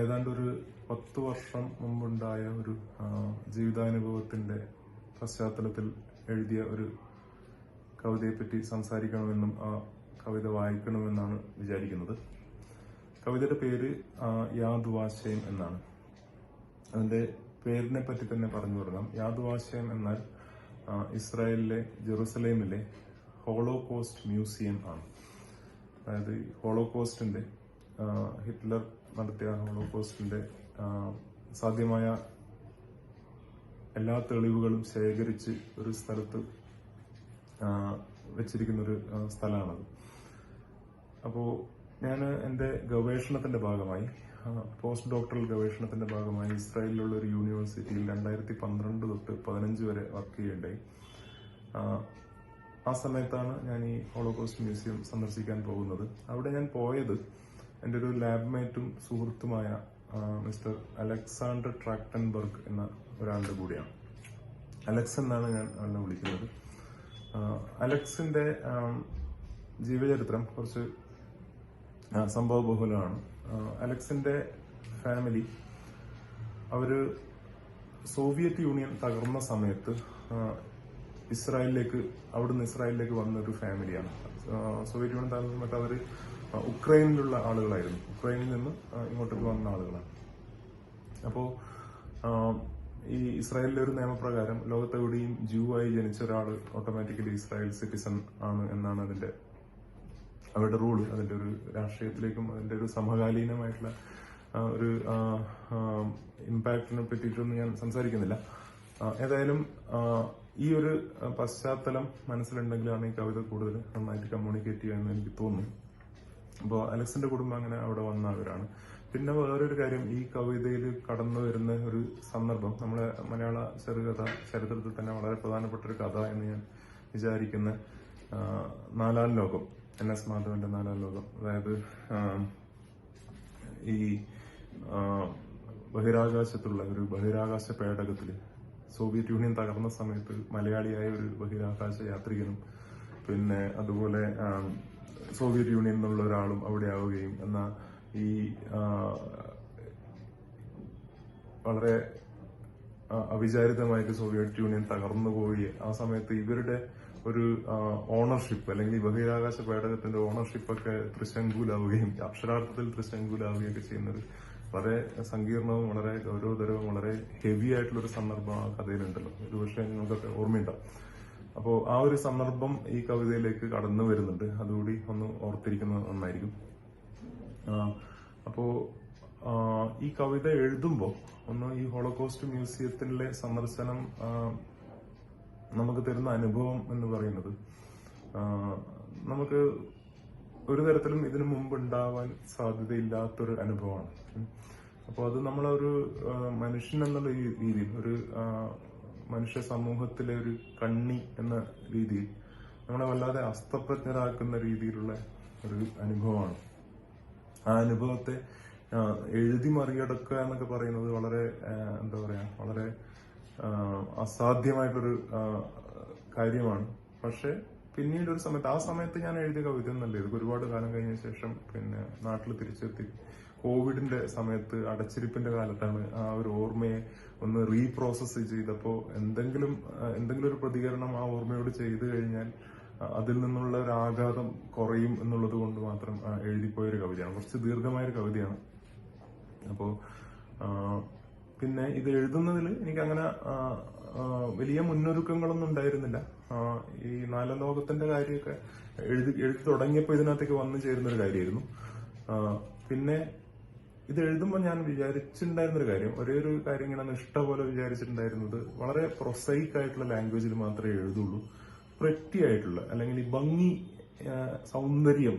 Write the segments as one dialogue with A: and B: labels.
A: ഏതാണ്ട് ഒരു പത്ത് വർഷം മുമ്പുണ്ടായ ഒരു ജീവിതാനുഭവത്തിന്റെ പശ്ചാത്തലത്തിൽ എഴുതിയ ഒരു കവിതയെപ്പറ്റി സംസാരിക്കണമെന്നും ആ കവിത വായിക്കണമെന്നാണ് വിചാരിക്കുന്നത്. കവിതയുടെ പേര് യാദുവാശയം എന്നാണ്. അതിന്റെ പേരിനെ പറ്റി തന്നെ പറഞ്ഞു തുടങ്ങാം യാദുവാശയം എന്നാൽ ഇസ്രായേലിലെ ജെറുസലേമിലെ ഹോളോകോസ്റ്റ് മ്യൂസിയം ആണ്. അതായത് ഹോളോ ഹോളോകോസ്റ്റിന്റെ ഹിറ്റ്ലർ നടത്തിയ ഹോളോകോസ്റ്റിന്റെ സാധ്യമായ എല്ലാ തെളിവുകളും ശേഖരിച്ച് ഒരു സ്ഥലത്ത് വെച്ചിരിക്കുന്ന ഒരു സ്ഥലമാണത്. അപ്പോൾ ഞാൻ എന്റെ ഗവേഷണത്തിന്റെ ഭാഗമായി പോസ്റ്റ് ഡോക്ടറൽ ഗവേഷണത്തിന്റെ ഭാഗമായി ഇസ്രായേലിലുള്ള ഒരു യൂണിവേഴ്സിറ്റിയിൽ രണ്ടായിരത്തി പന്ത്രണ്ട് തൊട്ട് പതിനഞ്ച് വരെ വർക്ക് ചെയ്യേണ്ടായി ആ സമയത്താണ് ഞാൻ ഈ ഹോളോകോസ്റ്റ് മ്യൂസിയം സന്ദർശിക്കാൻ പോകുന്നത്. അവിടെ ഞാൻ പോയത് എന്റെ ഒരു ലാബ് മേറ്റും സുഹൃത്തുമായ മിസ്റ്റർ അലക്സാണ്ടർ ട്രാക്ടൻബർഗ് എന്ന ഒരാളുടെ കൂടെയാണ്. അലക്സ് എന്നാണ് ഞാൻ അവനെ വിളിക്കുന്നത്. അലക്സിന്റെ ജീവചരിത്രം കുറച്ച് സംഭവ സംഭവബഹുലമാണ്. അലക്സിന്റെ ഫാമിലി അവർ സോവിയറ്റ് യൂണിയൻ തകർന്ന സമയത്ത് ഇസ്രായേലിലേക്ക് അവിടുന്ന് ഇസ്രായേലിലേക്ക് വന്നൊരു ഫാമിലിയാണ്. സോവിയറ്റ് യൂണിയൻ തകർന്ന സമയത്ത് അവർ ആ, ഉക്രൈനിലുള്ള ആളുകളായിരുന്നു. ഉക്രൈനിൽ നിന്ന് ഇങ്ങോട്ടേക്ക് വന്ന ആളുകളാണ്. അപ്പോ ഈ ഇസ്രായേലിലെ ഒരു നിയമപ്രകാരം ലോകത്തെവിടെയും ജൂ ആയി ജനിച്ച ഒരാൾ ഓട്ടോമാറ്റിക്കലി ഇസ്രായേൽ സിറ്റിസൺ ആണ് എന്നാണ് അതിന്റെ അവരുടെ റൂൾ. അതിന്റെ ഒരു രാഷ്ട്രീയത്തിലേക്കും അതിന്റെ ഒരു സമകാലീനമായിട്ടുള്ള ഒരു ഇമ്പാക്റ്റിനെ പറ്റിയിട്ടൊന്നും ഞാൻ സംസാരിക്കുന്നില്ല. ഏതായാലും ഈ ഒരു പശ്ചാത്തലം മനസ്സിലുണ്ടെങ്കിലാണ് ഈ കവിത കൂടുതൽ നന്നായിട്ട് കമ്മ്യൂണിക്കേറ്റ് ചെയ്യാമെന്ന് എനിക്ക് തോന്നുന്നു അപ്പോൾ അലക്സിന്റെ കുടുംബം അങ്ങനെ അവിടെ വന്നവരാണ് പിന്നെ വേറൊരു കാര്യം ഈ കവിതയിൽ കടന്നു വരുന്ന ഒരു സന്ദർഭം നമ്മളെ മലയാള ചെറുകഥ ചരിത്രത്തിൽ തന്നെ വളരെ പ്രധാനപ്പെട്ട ഒരു കഥ എന്ന് ഞാൻ വിചാരിക്കുന്ന നാലാം ലോകം എൻ എസ് മാധവന്റെ നാലാം ലോകം. അതായത് ഈ ബഹിരാകാശത്തുള്ള ഒരു ബഹിരാകാശ പേടകത്തിൽ സോവിയറ്റ് യൂണിയൻ തകർന്ന സമയത്ത് മലയാളിയായ ഒരു ബഹിരാകാശ യാത്രികനും പിന്നെ അതുപോലെ സോവിയറ്റ് യൂണിയൻ എന്നുള്ള ഒരാളും അവിടെ ആവുകയും എന്നാൽ ഈ വളരെ അവിചാരിതമായിട്ട് സോവിയറ്റ് യൂണിയൻ തകർന്നു പോയി. ആ സമയത്ത് ഇവരുടെ ഒരു ഓണർഷിപ്പ് അല്ലെങ്കിൽ ബഹിരാകാശ പേടകത്തിന്റെ ഓണർഷിപ്പ് ഒക്കെ തൃശങ്കൂലാവുകയും അക്ഷരാർത്ഥത്തിൽ തൃശങ്കൂലാവുകയും ഒക്കെ ചെയ്യുന്ന ഒരു വളരെ സങ്കീർണവും വളരെ ഗൗരവതരവും വളരെ ഹെവി ആയിട്ടുള്ള ഒരു സന്ദർഭം ആ കഥയിലുണ്ടല്ലോ. ഒരു പക്ഷേ നിങ്ങൾക്കൊക്കെ ഓർമ്മയുണ്ടാവും. അപ്പോൾ ആ ഒരു സന്ദർഭം ഈ കവിതയിലേക്ക് കടന്നു വരുന്നുണ്ട്. അതുകൂടി ഒന്ന് ഓർത്തിരിക്കുന്നത് നന്നായിരിക്കും. അപ്പോൾ ഈ കവിത എഴുതുമ്പോൾ ഒന്ന് ഈ ഹോളോകോസ്റ്റ് മ്യൂസിയത്തിലെ സന്ദർശനം നമുക്ക് തരുന്ന അനുഭവം എന്ന് പറയുന്നത് നമുക്ക് ഒരു തരത്തിലും ഇതിനു മുമ്പ് ഉണ്ടാവാൻ സാധ്യതയില്ലാത്തൊരു അനുഭവമാണ്. അപ്പോൾ അത് നമ്മളൊരു മനുഷ്യൻ എന്നുള്ള രീതിയിൽ ഒരു മനുഷ്യ സമൂഹത്തിലെ ഒരു കണ്ണി എന്ന രീതിയിൽ നമ്മളെ വല്ലാതെ അസ്തപ്രജ്ഞരാക്കുന്ന രീതിയിലുള്ള ഒരു അനുഭവമാണ്. ആ അനുഭവത്തെ എഴുതി മറികടക്കുക എന്നൊക്കെ പറയുന്നത് വളരെ എന്താ പറയാ വളരെ അസാധ്യമായിട്ടൊരു കാര്യമാണ്. പക്ഷെ പിന്നീട് ഒരു സമയത്ത് ആ സമയത്ത് ഞാൻ എഴുതിയ കവിത എന്നല്ല ഇതൊക്കെ ഒരുപാട് കാലം കഴിഞ്ഞ ശേഷം പിന്നെ നാട്ടിൽ തിരിച്ചെത്തി. കോവിഡിന്റെ സമയത്ത് അടച്ചിരിപ്പിന്റെ കാലത്താണ് ആ ഒരു ഓർമ്മയെ ഒന്ന് റീപ്രോസസ് ചെയ്തപ്പോൾ എന്തെങ്കിലും എന്തെങ്കിലും ഒരു പ്രതികരണം ആ ഓർമ്മയോട് ചെയ്തു കഴിഞ്ഞാൽ അതിൽ നിന്നുള്ള ഒരു ആഘാതം കുറയും എന്നുള്ളത് കൊണ്ട് മാത്രം എഴുതിപ്പോയൊരു കവിതയാണ്. കുറച്ച് ദീർഘമായ ഒരു കവിതയാണ്. അപ്പോ പിന്നെ ഇത് എഴുതുന്നതിൽ എനിക്ക് അങ്ങനെ വലിയ മുന്നൊരുക്കങ്ങളൊന്നും ഉണ്ടായിരുന്നില്ല. ഈ നാലാം ലോകത്തിന്റെ കാര്യമൊക്കെ എഴുതി എഴുതി തുടങ്ങിയപ്പോൾ ഇതിനകത്തേക്ക് വന്നു ചേരുന്ന ഒരു കാര്യമായിരുന്നു പിന്നെ ഇത് എഴുതുമ്പോൾ ഞാൻ വിചാരിച്ചിട്ടുണ്ടായിരുന്ന ഒരു കാര്യം. ഒരേ ഒരു കാര്യം ഇങ്ങനെ ഇഷ്ടപോലെ വിചാരിച്ചിട്ടുണ്ടായിരുന്നത് വളരെ പ്രൊസൈക്ക് ആയിട്ടുള്ള ലാംഗ്വേജിൽ മാത്രമേ എഴുതുള്ളൂ. പ്രറ്റി ആയിട്ടുള്ള അല്ലെങ്കിൽ ഈ ഭംഗി സൗന്ദര്യം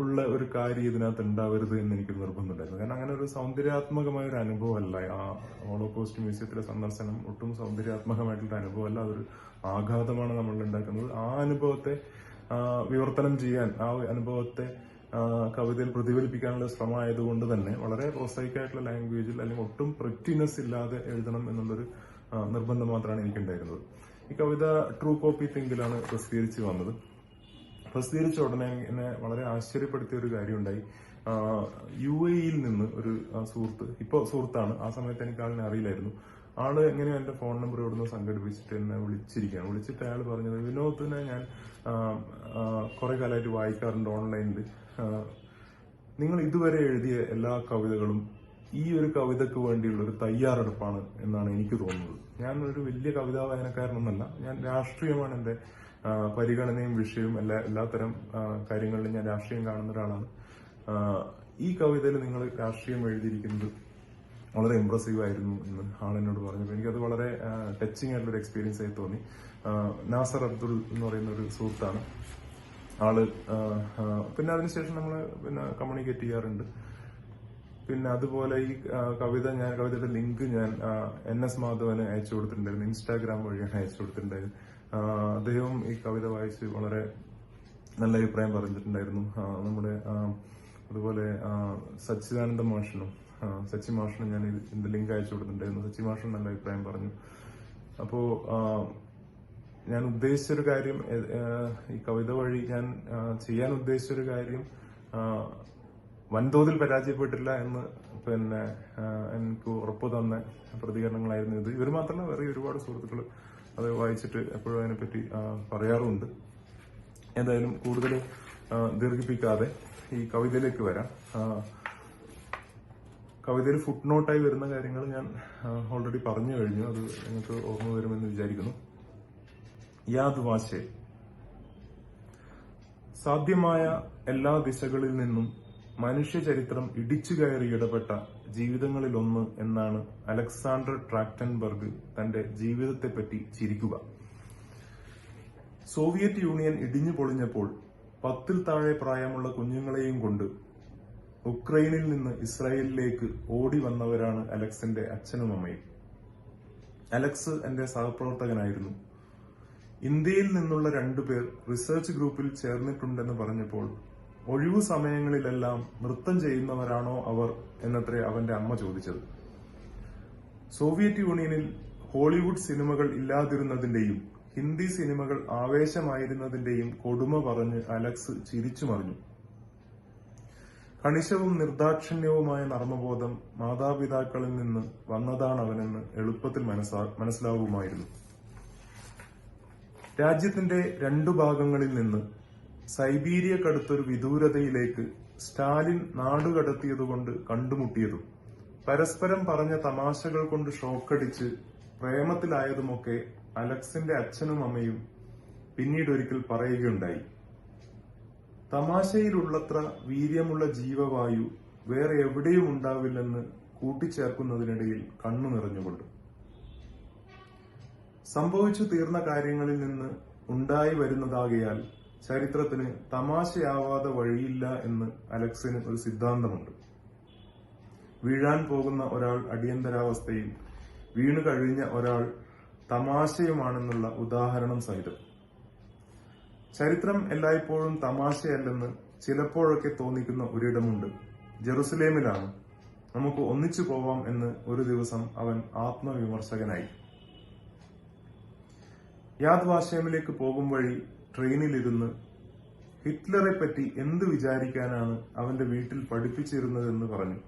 A: ഉള്ള ഒരു കാര്യം ഇതിനകത്ത് ഉണ്ടാവരുത് എന്ന് എനിക്ക് നിർബന്ധമുണ്ടായിരുന്നു. കാരണം അങ്ങനെ ഒരു സൗന്ദര്യാത്മകമായ ഒരു അനുഭവമല്ല. ആ ഹോളോകോസ്റ്റ് മ്യൂസിയത്തിലെ സന്ദർശനം ഒട്ടും സൗന്ദര്യാത്മകമായിട്ടുള്ള അനുഭവമല്ല. അതൊരു ആഘാതമാണ് നമ്മൾ ഉണ്ടാക്കുന്നത്. ആ അനുഭവത്തെ വിവർത്തനം ചെയ്യാൻ ആ അനുഭവത്തെ കവിതയിൽ പ്രതിഫലിപ്പിക്കാനുള്ള ശ്രമമായതുകൊണ്ട് തന്നെ വളരെ ആയിട്ടുള്ള ലാംഗ്വേജിൽ അല്ലെങ്കിൽ ഒട്ടും പ്രിറ്റിനെസ് ഇല്ലാതെ എഴുതണം എന്നുള്ളൊരു നിർബന്ധം മാത്രമാണ് എനിക്കുണ്ടായിരുന്നത്. ഈ കവിത ട്രൂ കോപ്പി തിങ്കിലാണ് പ്രസിദ്ധീകരിച്ച് വന്നത്. പ്രസിദ്ധീകരിച്ച ഉടനെ എന്നെ വളരെ ആശ്ചര്യപ്പെടുത്തിയ ഒരു കാര്യമുണ്ടായി യു എയിൽ നിന്ന് ഒരു സുഹൃത്ത് ഇപ്പൊ സുഹൃത്താണ് ആ സമയത്ത് എനിക്ക് ആളിനെ അറിയില്ലായിരുന്നു. ആൾ എങ്ങനെയോ എന്റെ ഫോൺ നമ്പർ ഇവിടുന്ന് സംഘടിപ്പിച്ചിട്ട് എന്നെ വിളിച്ചിരിക്കുകയാണ്. വിളിച്ചിട്ട് അയാൾ പറഞ്ഞത് വിനോദത്തിനെ ഞാൻ കുറെ കാലമായിട്ട് വായിക്കാറുണ്ട് ഓൺലൈനിൽ നിങ്ങൾ ഇതുവരെ എഴുതിയ എല്ലാ കവിതകളും ഈ ഒരു കവിതയ്ക്ക് വേണ്ടിയുള്ള ഒരു തയ്യാറെടുപ്പാണ് എന്നാണ് എനിക്ക് തോന്നുന്നത്. ഞാൻ ഒരു വലിയ കവിതാ വായനക്കാരനൊന്നല്ല. ഞാൻ രാഷ്ട്രീയമാണ് എന്റെ പരിഗണനയും വിഷയവും എല്ലാ എല്ലാത്തരം കാര്യങ്ങളിലും ഞാൻ രാഷ്ട്രീയം കാണുന്ന ഒരാളാണ്. ഈ കവിതയിൽ നിങ്ങൾ രാഷ്ട്രീയം എഴുതിയിരിക്കുന്നത് വളരെ ഇമ്പ്രസീവ് ആയിരുന്നു എന്ന് ആളെന്നോട് പറഞ്ഞു എനിക്കത് വളരെ ടച്ചിങ് ആയിട്ടുള്ള ഒരു എക്സ്പീരിയൻസ് ആയി തോന്നി. നാസർ അബ്ദുൾ എന്ന് പറയുന്ന ഒരു സുഹൃത്താണ്. ആൾ പിന്നെ അതിനുശേഷം നമ്മൾ പിന്നെ കമ്മ്യൂണിക്കേറ്റ് ചെയ്യാറുണ്ട്. പിന്നെ അതുപോലെ ഈ കവിത ഞാൻ കവിതയുടെ ലിങ്ക് ഞാൻ എൻ എസ് മാധവന് അയച്ചു കൊടുത്തിട്ടുണ്ടായിരുന്നു. ഇൻസ്റ്റാഗ്രാം വഴിയാണ് അയച്ചു കൊടുത്തിട്ടുണ്ടായിരുന്നു. അദ്ദേഹം ഈ കവിത വായിച്ച് വളരെ നല്ല അഭിപ്രായം പറഞ്ഞിട്ടുണ്ടായിരുന്നു. നമ്മുടെ അതുപോലെ സച്ചിദാനന്ദ മാഷിനും സച്ചി മാഷിനും ഞാൻ ഇത് ഇതിന്റെ ലിങ്ക് അയച്ചു കൊടുത്തിട്ടുണ്ടായിരുന്നു. സച്ചി മാഷൻ നല്ല അഭിപ്രായം പറഞ്ഞു. അപ്പോ ആ, ഞാൻ ഉദ്ദേശിച്ചൊരു കാര്യം ഈ കവിത വഴി ഞാൻ ചെയ്യാൻ ഉദ്ദേശിച്ചൊരു കാര്യം വൻതോതിൽ പരാജയപ്പെട്ടില്ല എന്ന് പിന്നെ എനിക്ക് ഉറപ്പ് തന്ന പ്രതികരണങ്ങളായിരുന്നു ഇത്. ഇവർ മാത്രമല്ല വേറെ ഒരുപാട് സുഹൃത്തുക്കൾ അത് വായിച്ചിട്ട് എപ്പോഴും അതിനെപ്പറ്റി പറയാറുമുണ്ട് എന്തായാലും കൂടുതൽ ദീർഘിപ്പിക്കാതെ ഈ കവിതയിലേക്ക് വരാം. കവിതയിൽ ഫുട് നോട്ടായി വരുന്ന കാര്യങ്ങൾ ഞാൻ ഓൾറെഡി പറഞ്ഞു കഴിഞ്ഞു. അത് നിങ്ങൾക്ക് ഓർമ്മ വരുമെന്ന് വിചാരിക്കുന്നു. യാദ് വാശെ. സാധ്യമായ എല്ലാ ദിശകളിൽ നിന്നും മനുഷ്യ ചരിത്രം ഇടിച്ചു കയറി ഇടപെട്ട ജീവിതങ്ങളിലൊന്ന് എന്നാണ് അലക്സാണ്ടർ ട്രാക്ടൻബർഗ് തന്റെ ജീവിതത്തെപ്പറ്റി ചിരിക്കുക. സോവിയറ്റ് യൂണിയൻ ഇടിഞ്ഞു പൊളിഞ്ഞപ്പോൾ പത്തിൽ താഴെ പ്രായമുള്ള കുഞ്ഞുങ്ങളെയും കൊണ്ട് ഉക്രൈനിൽ നിന്ന് ഇസ്രായേലിലേക്ക് ഓടി വന്നവരാണ് അലക്സിന്റെ അച്ഛനും അമ്മയും അലക്സ് എന്റെ സഹപ്രവർത്തകനായിരുന്നു. ഇന്ത്യയിൽ നിന്നുള്ള രണ്ടുപേർ റിസർച്ച് ഗ്രൂപ്പിൽ ചേർന്നിട്ടുണ്ടെന്ന് പറഞ്ഞപ്പോൾ ഒഴിവു സമയങ്ങളിലെല്ലാം നൃത്തം ചെയ്യുന്നവരാണോ അവർ എന്നത്രേ അവന്റെ അമ്മ ചോദിച്ചത്. സോവിയറ്റ് യൂണിയനിൽ ഹോളിവുഡ് സിനിമകൾ ഇല്ലാതിരുന്നതിന്റെയും ഹിന്ദി സിനിമകൾ ആവേശമായിരുന്നതിന്റെയും കൊടുമ പറഞ്ഞ് അലക്സ് ചിരിച്ചു മറിഞ്ഞു. കണിശവും നിർദാക്ഷിണ്യവുമായ നർമ്മബോധം മാതാപിതാക്കളിൽ നിന്ന് വന്നതാണ് അവനെന്ന് എളുപ്പത്തിൽ മനസ്സാ- മനസ്സിലാവുമായിരുന്നു. രാജ്യത്തിന്റെ രണ്ടു ഭാഗങ്ങളിൽ നിന്ന് സൈബീരിയ സൈബീരിയക്കടുത്തൊരു വിദൂരതയിലേക്ക് സ്റ്റാലിൻ നാടുകടത്തിയതുകൊണ്ട് കണ്ടുമുട്ടിയതും പരസ്പരം പറഞ്ഞ തമാശകൾ കൊണ്ട് ഷോക്കടിച്ച് പ്രേമത്തിലായതുമൊക്കെ അലക്സിന്റെ അച്ഛനും അമ്മയും പിന്നീട് ഒരിക്കൽ പറയുകയുണ്ടായി. തമാശയിലുള്ളത്ര വീര്യമുള്ള ജീവവായു വേറെ എവിടെയും ഉണ്ടാവില്ലെന്ന് കൂട്ടിച്ചേർക്കുന്നതിനിടയിൽ കണ്ണു നിറഞ്ഞുകൊണ്ട്. സംഭവിച്ചു തീർന്ന കാര്യങ്ങളിൽ നിന്ന് ഉണ്ടായി വരുന്നതാകയാൽ ചരിത്രത്തിന് തമാശയാവാതെ വഴിയില്ല എന്ന് അലക്സിന് ഒരു സിദ്ധാന്തമുണ്ട്. വീഴാൻ പോകുന്ന ഒരാൾ അടിയന്തരാവസ്ഥയിൽ വീണു കഴിഞ്ഞ ഒരാൾ തമാശയുമാണെന്നുള്ള ഉദാഹരണം സഹിതം. ചരിത്രം എല്ലായ്പ്പോഴും തമാശയല്ലെന്ന് ചിലപ്പോഴൊക്കെ തോന്നിക്കുന്ന ഒരിടമുണ്ട്. ജെറുസലേമിലാണ് നമുക്ക് ഒന്നിച്ചു പോവാം എന്ന് ഒരു ദിവസം അവൻ ആത്മവിമർശകനായി. യാദ് വാശേമിലേക്ക് പോകും വഴി ട്രെയിനിലിരുന്ന് ഹിറ്റ്ലറെ പറ്റി എന്ത് വിചാരിക്കാനാണ് അവന്റെ വീട്ടിൽ പഠിപ്പിച്ചിരുന്നതെന്ന് പറഞ്ഞു.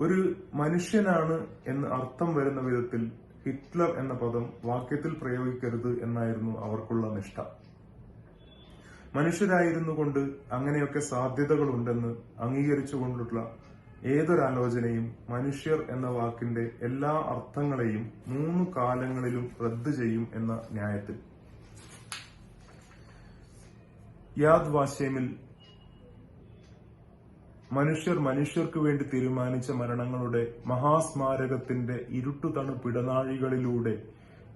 A: ഒരു മനുഷ്യനാണ് എന്ന് അർത്ഥം വരുന്ന വിധത്തിൽ ഹിറ്റ്ലർ എന്ന പദം വാക്യത്തിൽ പ്രയോഗിക്കരുത് എന്നായിരുന്നു അവർക്കുള്ള നിഷ്ഠ. മനുഷ്യരായിരുന്നു കൊണ്ട് അങ്ങനെയൊക്കെ സാധ്യതകളുണ്ടെന്ന് അംഗീകരിച്ചുകൊണ്ടുള്ള ഏതൊരാലോചനയും മനുഷ്യർ എന്ന വാക്കിന്റെ എല്ലാ അർത്ഥങ്ങളെയും മൂന്ന് കാലങ്ങളിലും റദ്ദ് ചെയ്യും എന്ന ന്യായത്തിൽ. യാദ് വാശേമിൽ മനുഷ്യർ മനുഷ്യർക്ക് വേണ്ടി തീരുമാനിച്ച മരണങ്ങളുടെ മഹാസ്മാരകത്തിന്റെ ഇരുട്ടുതണു പിടനാഴികളിലൂടെ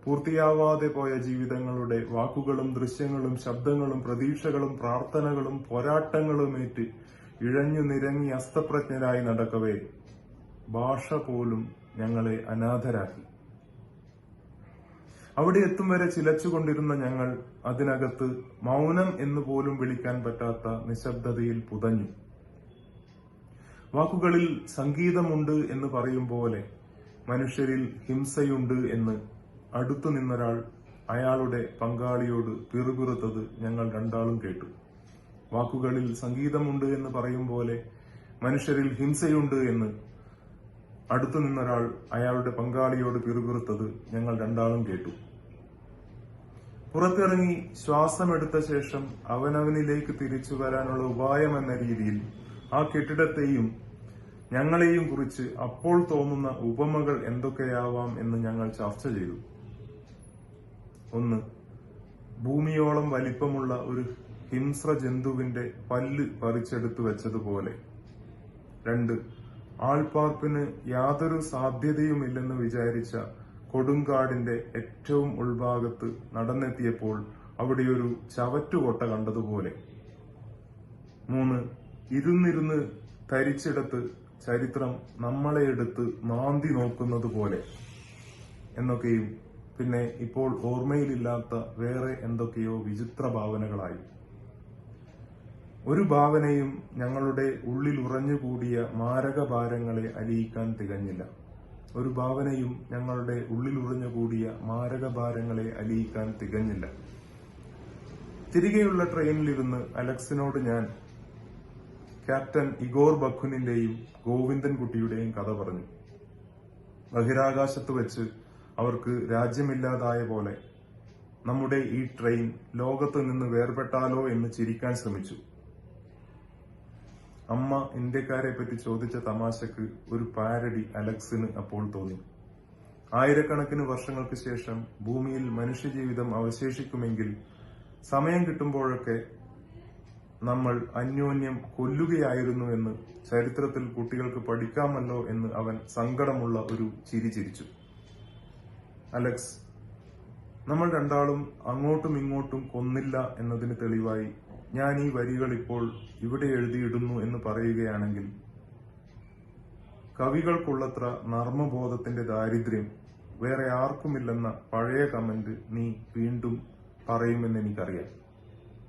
A: പൂർത്തിയാവാതെ പോയ ജീവിതങ്ങളുടെ വാക്കുകളും ദൃശ്യങ്ങളും ശബ്ദങ്ങളും പ്രതീക്ഷകളും പ്രാർത്ഥനകളും പോരാട്ടങ്ങളുമേറ്റ് ഇഴഞ്ഞു നിരങ്ങി അസ്തപ്രജ്ഞരായി നടക്കവേ ഭാഷ പോലും ഞങ്ങളെ അനാഥരാക്കി. അവിടെ എത്തും വരെ ചിലച്ചുകൊണ്ടിരുന്ന ഞങ്ങൾ അതിനകത്ത് മൗനം എന്ന് പോലും വിളിക്കാൻ പറ്റാത്ത നിശബ്ദതയിൽ പുതഞ്ഞു. വാക്കുകളിൽ സംഗീതമുണ്ട് എന്ന് പറയും പോലെ മനുഷ്യരിൽ ഹിംസയുണ്ട് എന്ന് അടുത്തു നിന്നൊരാൾ അയാളുടെ പങ്കാളിയോട് പിറുപിറുത്തത് ഞങ്ങൾ രണ്ടാളും കേട്ടു. വാക്കുകളിൽ സംഗീതമുണ്ട് എന്ന് പറയും പോലെ മനുഷ്യരിൽ ഹിംസയുണ്ട് എന്ന് അടുത്തു നിന്നൊരാൾ അയാളുടെ പങ്കാളിയോട് പിറുപിറുത്തത് ഞങ്ങൾ രണ്ടാളും കേട്ടു. പുറത്തിറങ്ങി ശ്വാസമെടുത്ത ശേഷം അവനവനിലേക്ക് തിരിച്ചു വരാനുള്ള ഉപായം എന്ന രീതിയിൽ ആ കെട്ടിടത്തെയും ഞങ്ങളെയും കുറിച്ച് അപ്പോൾ തോന്നുന്ന ഉപമകൾ എന്തൊക്കെയാവാം എന്ന് ഞങ്ങൾ ചർച്ച ചെയ്തു. ഒന്ന് ഭൂമിയോളം വലിപ്പമുള്ള ഒരു ഹിംസ്ര ജന്തുവിന്റെ പല്ല് പറിച്ചെടുത്തു വെച്ചതുപോലെ. രണ്ട് ആൾപാർപ്പിന് യാതൊരു സാധ്യതയുമില്ലെന്ന് വിചാരിച്ച കൊടുങ്കാടിന്റെ ഏറ്റവും ഉൾഭാഗത്ത് നടന്നെത്തിയപ്പോൾ അവിടെ ഒരു ചവറ്റുകൊട്ട കണ്ടതുപോലെ. മൂന്ന് ഇരുന്നിരുന്ന് തരിച്ചെടുത്ത് ചരിത്രം നമ്മളെ എടുത്ത് മാന്തി നോക്കുന്നത് പോലെ എന്നൊക്കെയും പിന്നെ ഇപ്പോൾ ഓർമ്മയിലില്ലാത്ത വേറെ എന്തൊക്കെയോ വിചിത്ര ഭാവനകളായി. ഒരു ഭാവനയും ഞങ്ങളുടെ ഉള്ളിൽ ഉറഞ്ഞുകൂടിയ മാരകഭാരങ്ങളെ അലിയിക്കാൻ തികഞ്ഞില്ല. ഒരു ഭാവനയും ഞങ്ങളുടെ ഉള്ളിൽ ഉറഞ്ഞുകൂടിയ മാരകഭാരങ്ങളെ അലിയിക്കാൻ തികഞ്ഞില്ല. തിരികെയുള്ള ട്രെയിനിലിരുന്ന് അലക്സിനോട് ഞാൻ ക്യാപ്റ്റൻ ഇഗോർ ബഖുനിന്റെയും ഗോവിന്ദൻ കുട്ടിയുടെയും കഥ പറഞ്ഞു. ബഹിരാകാശത്ത് വെച്ച് അവർക്ക് രാജ്യമില്ലാതായ പോലെ നമ്മുടെ ഈ ട്രെയിൻ ലോകത്ത് നിന്ന് വേർപെട്ടാലോ എന്ന് ചിരിക്കാൻ ശ്രമിച്ചു. അമ്മ ഇന്ത്യക്കാരെ പറ്റി ചോദിച്ച തമാശക്ക് ഒരു പാരഡി അലക്സിന് അപ്പോൾ തോന്നി. ആയിരക്കണക്കിന് വർഷങ്ങൾക്ക് ശേഷം ഭൂമിയിൽ മനുഷ്യജീവിതം അവശേഷിക്കുമെങ്കിൽ സമയം കിട്ടുമ്പോഴൊക്കെ നമ്മൾ അന്യോന്യം കൊല്ലുകയായിരുന്നു എന്ന് ചരിത്രത്തിൽ കുട്ടികൾക്ക് പഠിക്കാമല്ലോ എന്ന് അവൻ സങ്കടമുള്ള ഒരു ചിരി ചിരിച്ചു. അലക്സ് നമ്മൾ രണ്ടാളും അങ്ങോട്ടും ഇങ്ങോട്ടും കൊന്നില്ല എന്നതിന് തെളിവായി ഞാൻ ഈ വരികൾ ഇപ്പോൾ ഇവിടെ എഴുതിയിടുന്നു എന്ന് പറയുകയാണെങ്കിൽ കവികൾക്കുള്ളത്ര നർമ്മബോധത്തിന്റെ ദാരിദ്ര്യം വേറെ ആർക്കുമില്ലെന്ന പഴയ കമന്റ് നീ വീണ്ടും പറയുമെന്ന് എനിക്കറിയാം.